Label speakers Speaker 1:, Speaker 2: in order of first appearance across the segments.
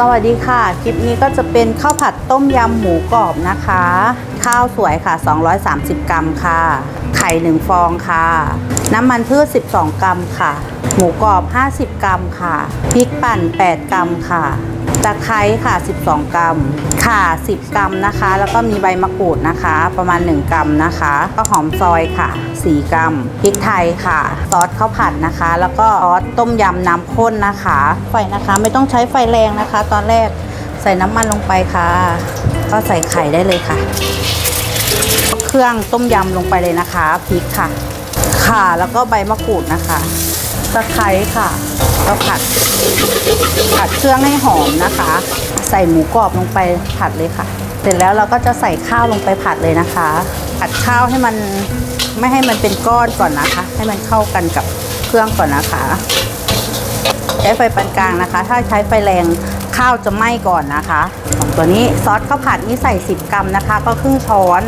Speaker 1: สวัสดีค่ะ คลิปนี้ก็จะเป็นข้าวผัดต้มยำหมูกรอบนะคะ ข้าวสวยค่ะ 230 กรัมค่ะ ไข่ 1 ฟองค่ะ น้ำมันพืช 12 กรัมค่ะ หมูกรอบ 50 กรัมค่ะ พริกปั่น 8 กรัมค่ะ ตะไคร้ค่ะ 12 กรัมข่า10 กรัมนะคะ แล้วก็มีใบมะกรูดนะคะ ประมาณ 1 กรัมนะคะ ก็หอมซอยค่ะ 4 กรัมพริกไทยค่ะ ซอสข้าวผัดนะคะ แล้วก็ซอสต้มยำน้ำข้นนะคะ ไฟนะคะไม่ต้องใช้ไฟแรงนะคะ ตอนแรกใส่น้ำมันลงไปค่ะ ก็ใส่ไข่ได้เลยค่ะ เครื่องต้มยำลงไปเลยนะคะพริกค่ะข่าแล้วก็ใบมะกรูดนะคะ ตะไคร้ค่ะก็ผัดผัดเครื่องให้หอมนะคะ ใส่หมูกรอบลงไปผัดเลยค่ะ เสร็จแล้วเราก็จะใส่ข้าวลงไปผัดเลยนะคะ ผัดข้าวให้มันไม่ให้มันเป็นก้อนก่อนนะคะ ให้มันเข้ากันกับเครื่องก่อนนะคะ ใช้ไฟปานกลางนะคะ ถ้าใช้ไฟแรงข้าวจะไหม้ก่อนนะคะของตัวนี้ซอสข้าวผัดนี่ใส่ 10 กรัมนะคะ ก็ครึ่งช้อน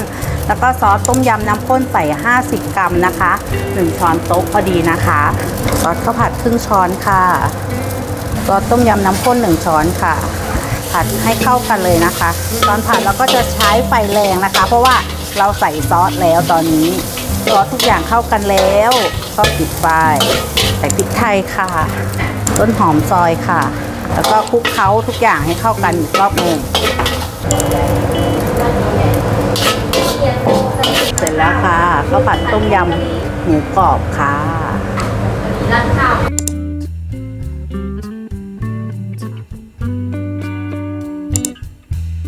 Speaker 1: แล้วก็ซอสต้มยำน้ำข้นใส่ 50 กรัมนะคะ 1 ช้อนโต๊ะพอดีนะคะ ซอสข้าวผัดครึ่งช้อนค่ะ ซอสต้มยำน้ำข้น 1 ช้อนค่ะ ผัดให้เข้ากันเลยนะคะ ตอนผัดเราก็จะใช้ไฟแรงนะคะ เพราะว่าเราใส่ซอสแล้วตอนนี้ซอสทุกอย่างเข้ากันแล้วก็ปิดไฟใส่พริกไทยค่ะ ต้นหอมซอยค่ะ แล้วก็คลุกเคล้าทุกอย่างให้เข้ากันอีกรอบหนึ่ง ข้าวผัดต้มยำหมูกรอบค่ะ